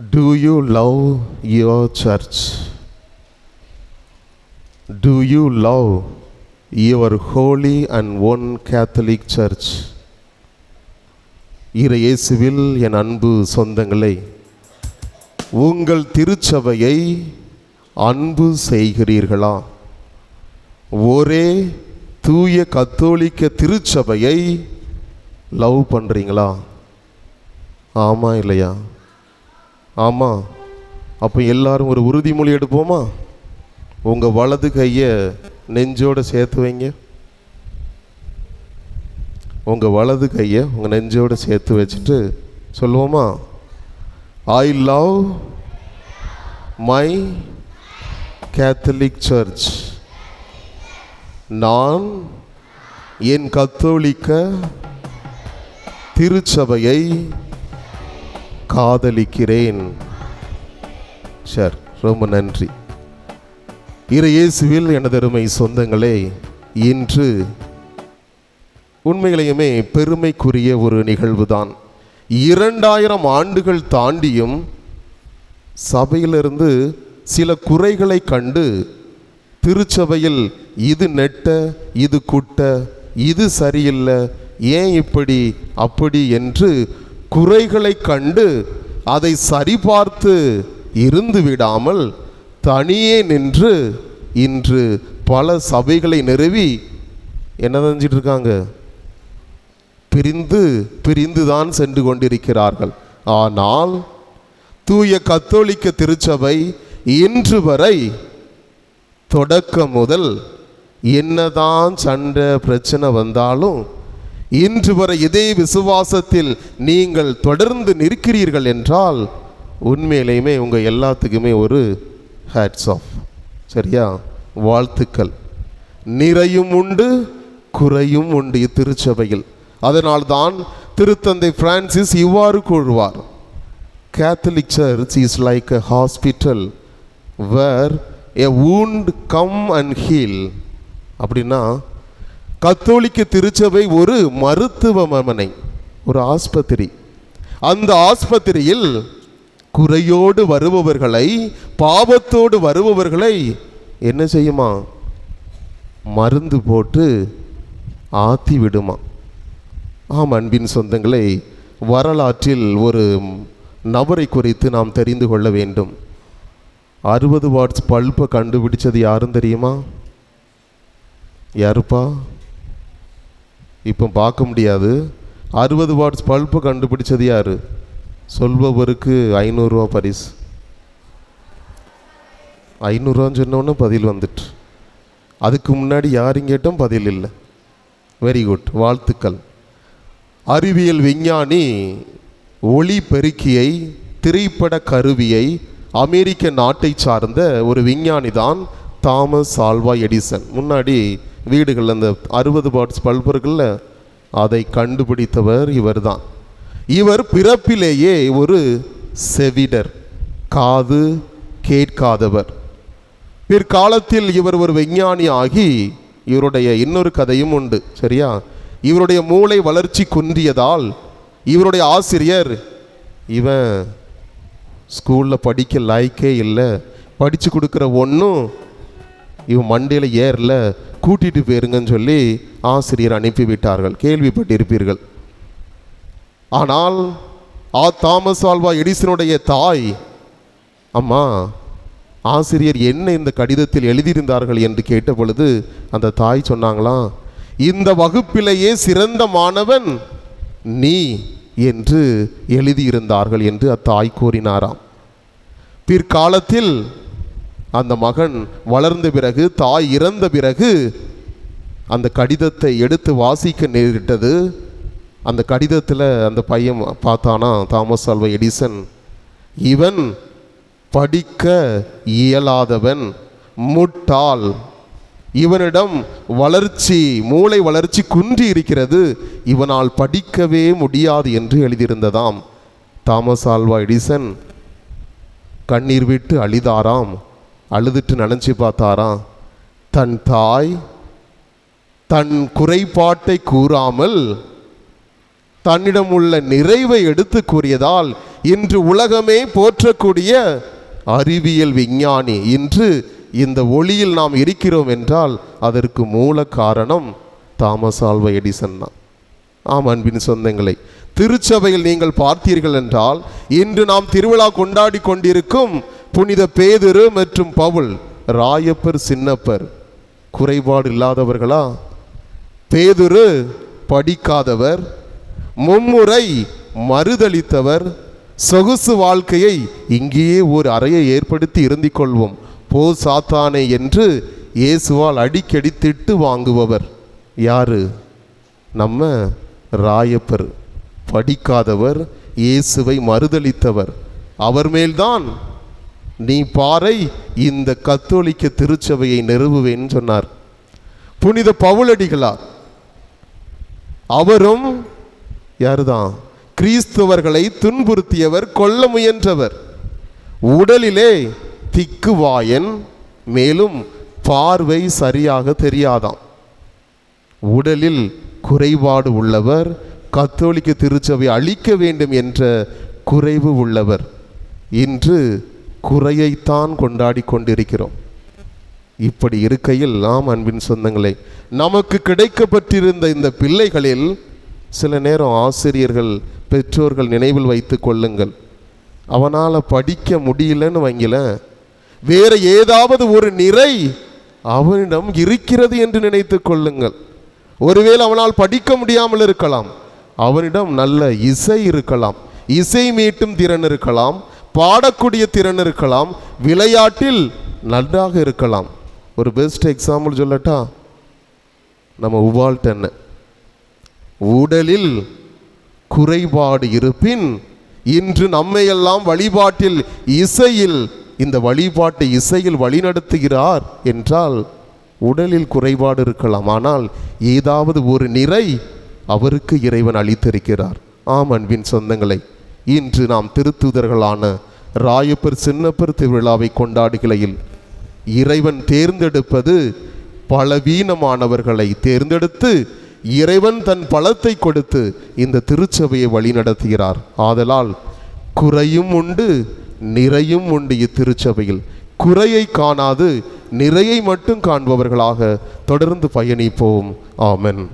Do you love your church? Do you love your holy and one Catholic church? இறை இயேசுவில் என் அன்பு சொந்தங்களே உங்கள் திருச்சபையை அன்பு செய்கிறீர்களா ஒரே தூய கத்தோலிக்க திருச்சபையை லவ் பண்ணுறீங்களா ஆமாம் இல்லையா ஆமாம் அப்போ எல்லாரும் ஒரு உறுதிமொழி எடுப்போமா? உங்கள் வலது கையை நெஞ்சோடு சேர்த்து வைங்க. உங்கள் வலது கையை உங்கள் நெஞ்சோடு சேர்த்து வச்சுட்டு சொல்லுவோமா? I love my Catholic church நான் என் கத்தோலிக்க திருச்சபையை காதலிக்கிறேன். சார் ரொம்ப நன்றி. இரு இயேசுவில் எனதருமை சொந்தங்களே இன்று உண்மைகளையுமே பெருமைக்குரிய ஒரு நிகழ்வு தான் இரண்டாயிரம் ஆண்டுகள் தாண்டியும் சபையிலிருந்து சில குறைகளை கண்டு திருச்சபையில் இது நெட்ட இது குட்ட இது சரியில்லை ஏன் இப்படி அப்படி என்று குறைகளை கண்டு அதை சரிபார்த்து இருந்து விடாமல் தனியே நின்று இன்று பல சபைகளை நிறுவி என்ன செஞ்சிட்டு இருக்காங்க பிரிந்து பிரிந்து தான் சென்று கொண்டிருக்கிறார்கள். ஆனால் தூய கத்தோலிக்க திருச்சபை இன்று வரை தொடக்கம் முதல் என்னதான் சண்டை பிரச்சனை வந்தாலும் இன்று வரை இதே விசுவாசத்தில் நீங்கள் தொடர்ந்து நிற்கிறீர்கள் என்றால் உண்மையிலேயுமே உங்கள் எல்லாத்துக்குமே ஒரு ஹேட்ஸ் ஆஃப் சரியா? வாழ்த்துக்கள். நிறையும் உண்டு குறையும் உண்டு இத்திருச்சபையில் அதனால்தான் திருத்தந்தை பிரான்சிஸ் இவ்வாறு கூறுவார். Catholic church is like a hospital where a wound come and heal அப்படின்னா கத்தோலிக்க திருச்சபை ஒரு மருத்துவமனை ஒரு ஆஸ்பத்திரி. அந்த ஆஸ்பத்திரியில் குறையோடு வருபவர்களை பாவத்தோடு வருபவர்களை என்ன செய்யுமா? மருந்து போட்டு ஆத்தி விடுமா? ஆம் அன்பின் சொந்தங்களை வரலாற்றில் ஒரு நபரை குறித்து நாம் தெரிந்து கொள்ள வேண்டும். அறுபது வாட்ஸ் பல்பை கண்டுபிடிச்சது யாரும் தெரியுமா? யாருப்பா? இப்போ பார்க்க முடியாது. அறுபது வாட்ஸ் பல்ப்பு கண்டுபிடிச்சது யார்? சொல்பவருக்கு ஐநூறுரூவா பரிசு. ஐநூறுரூவான்னு சொன்னோன்னே பதில் வந்துட்டு. அதுக்கு முன்னாடி யாரும் கேட்டோம் பதில் இல்லை. வெரி குட் வாழ்த்துக்கள். அறிவியல் விஞ்ஞானி ஒளி பெருக்கியை திரைப்பட கருவியை அமெரிக்க நாட்டை சார்ந்த ஒரு விஞ்ஞானி தான் தாமஸ் ஆல்வா எடிசன். முன்னாடி வீடுகளில் அந்த அறுபது பாட்ஸ் பல்பு இருக்குல்ல அதை கண்டுபிடித்தவர் இவர்தான். இவர் பிறப்பிலேயே ஒரு செவிடர் காது கேட்காதவர். பிற்காலத்தில் இவர் ஒரு விஞ்ஞானி ஆகி இவருடைய இன்னொரு கதையும் உண்டு சரியா? இவருடைய மூளை வளர்ச்சி குன்றியதால் இவருடைய ஆசிரியர் இவன் ஸ்கூலில் படிக்க லாய்க்கே இல்லை படித்து கொடுக்குற ஒன்றும் இவன் மண்டையில் ஏறல கூட்டிட்டு போயிருங்கன்னு சொல்லி ஆசிரியர் அனுப்பிவிட்டார்கள். கேள்விப்பட்டிருப்பீர்கள். ஆனால் ஆ தாமஸ் ஆல்வா எடிசனுடைய தாய் அம்மா ஆசிரியர் என்ன இந்த கடிதத்தில் எழுதியிருந்தார்கள் என்று கேட்ட பொழுது அந்த தாய் சொன்னாங்களாம் இந்த வகுப்பிலேயே சிறந்த மாணவன் நீ என்று எழுதியிருந்தார்கள் என்று அத்தாய் கூறினாராம். பிற்காலத்தில் அந்த மகன் வளர்ந்த பிறகு தாய் இறந்த பிறகு அந்த கடிதத்தை எடுத்து வாசிக்க நேரிட்டது. அந்த கடிதத்தில் அந்த பையன் பார்த்தானா தாமஸ் ஆல்வா எடிசன் இவன் படிக்க இயலாதவன் முட்டாள். இவனிடம் வளர்ச்சி மூளை வளர்ச்சி குன்றி இருக்கிறது. இவனால் படிக்கவே முடியாது என்று எழுதியிருந்ததாம். தாமஸ் ஆல்வா எடிசன் கண்ணீர் விட்டு அழிதாராம். அழுதுட்டு நினச்சி பார்த்தாராம் தன் தாய் தன் குறைபாட்டை கூறாமல் தன்னிடம் உள்ள நிறைவை எடுத்து கூறியதால் இன்று உலகமே போற்றக்கூடிய அறிவியல் விஞ்ஞானி இன்று இந்த ஒளியில் நாம் இருக்கிறோம் என்றால் அதற்கு மூல காரணம் தாமஸ் ஆல்வா எடிசன் தான். ஆம் அன்பின் சொந்தங்களை திருச்சபையில் நீங்கள் பார்த்தீர்கள் என்றால் இன்று நாம் திருவிழா கொண்டாடி கொண்டிருக்கும் புனித பேதுரு மற்றும் பவுல் ராயப்பர் சின்னப்பர் குறைபாடு இல்லாதவர்களா? பேதுரு படிக்காதவர் மும்முறை மறுதளித்தவர் சொகுசு வாழ்க்கையை இங்கேயே ஒரு அறையை ஏற்படுத்தி இருந்து கொள்வோம். போ சாத்தானே என்று இயேசுவால் அடிக்கடி திட்டு வாங்குபவர் யாரு? நம்ம ராயப்பர். படிக்காதவர் இயேசுவை மறுதளித்தவர் அவர் மேல்தான் நீ பாறை இந்த கத்தோலிக்க திருச்சபையை நிறுவுவேன்னு சொன்னார். புனித பவுலடிகளார் அவரும் யாருதான்? கிறிஸ்தவர்களை துன்புறுத்தியவர் கொல்ல முயன்றவர். உடலிலே திக்குவாயன் மேலும் பார்வை சரியாக தெரியாதாம். உடலில் குறைபாடு உள்ளவர் கத்தோலிக்க திருச்சபை அழிக்க வேண்டும் என்ற குறைவு உள்ளவர். இன்று குறையைத்தான் கொண்டாடி கொண்டிருக்கிறோம். இப்படி இருக்கையில் நாம் அன்பின் சொந்தங்களே நமக்கு கிடைக்கப்பட்டிருந்த இந்த பிள்ளைகளில் சில நேரம் ஆசிரியர்கள் பெற்றோர்கள் நினைவில் வைத்து கொள்ளுங்கள். அவனால் படிக்க முடியலன்னு வைங்கள வேற ஏதாவது ஒரு நிறை அவனிடம் இருக்கிறது என்று நினைத்து கொள்ளுங்கள். ஒருவேளை அவனால் படிக்க முடியாமல் இருக்கலாம் அவனிடம் நல்ல இசை இருக்கலாம் இசை மீட்டும் திறன் இருக்கலாம் பாடக்கூடிய திறன் இருக்கலாம் விளையாட்டில் நன்றாக இருக்கலாம். ஒரு பெஸ்ட் எக்ஸாம்பிள் சொல்லட்டா? நம்ம உவால்டன் உடலில் குறைபாடு இருப்பின் இன்று நம்மையெல்லாம் வழிபாட்டில் இசையில் இந்த வழிபாட்டை இசையில் வழிநடத்துகிறார் என்றால் உடலில் குறைபாடு இருக்கலாம். ஆனால் ஏதாவது ஒரு நிறை அவருக்கு இறைவன் அளித்திருக்கிறார். ஆம் அன்பின் சொந்தங்களை. இன்று நாம் திருத்துதர்களான ராயப்பர் சின்னப்பர் திருவிழாவை கொண்டாடுகையில் இறைவன் தேர்ந்தெடுப்பது பலவீனமானவர்களை தேர்ந்தெடுத்து இறைவன் தன் பலத்தை கொடுத்து இந்த திருச்சபையை வழிநடத்துகிறார். ஆதலால் குறையும் உண்டு நிறையும் உண்டு இத்திருச்சபையில். குறையை காணாது நிறையை மட்டும் காண்பவர்களாக தொடர்ந்து பயணிப்போம். ஆமன்.